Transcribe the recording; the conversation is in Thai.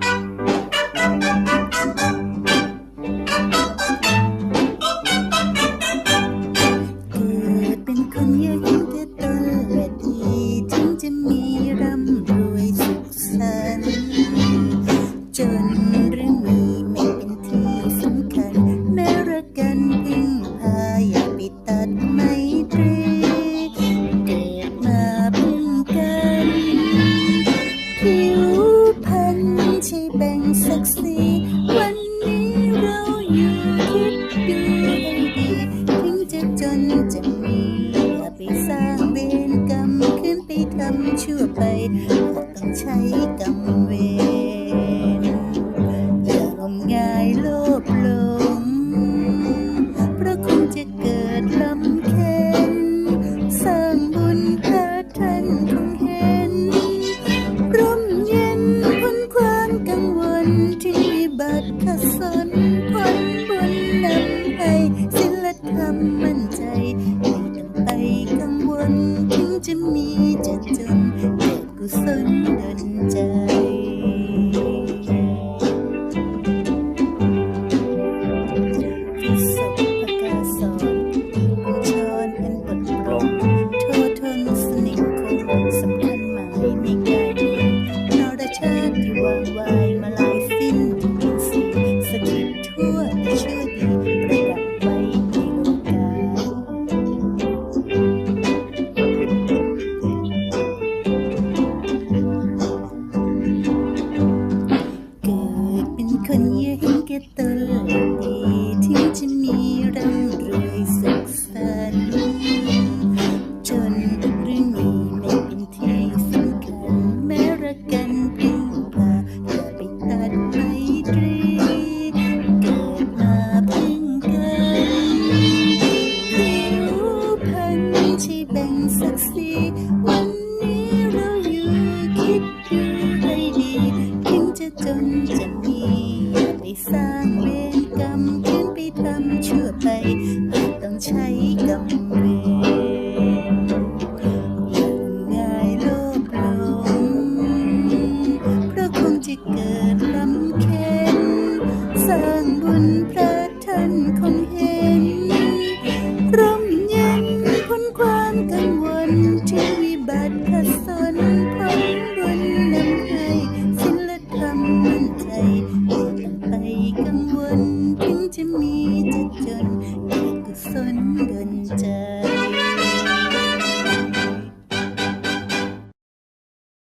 เไปทำชั่วไปต้องใช้กรรมเวรอย่างมงายโลภหลงเพราะคงจะเกิดลำเค็นสร้างบุญพระท่านคงเห็นร่มเย็นพ้นความกังวลที่บัตรขสนผลบุญนำให้ศิลธรรมมั่นใจ กิดกุศลดลใจปรสบประกาศอนกุญชอันปลดปลงโทษทนสนิทคงสำคัญหมายในกายนี้นรชาติที่วางไว้มาลา ตลอดปีที่จะมีร่ำรวยสุขสันต์จนเรื่องนี้ไม่เป็นที่สำคัญแม้รักกันเพียงปากอย่าไปตัดไมตรีเกิดมาเพิ่งกันผิวพันที่แบ่งสักสิวัน นพระท่านคงเห็น ร่มเย็นพ้นความกังวลที่วิบัติขัดสนพรมบุนนำให้ศิลธรรมมั่นใจไม่ต้ไปกังวลถึงจะมีจะจนแต่กุศลเด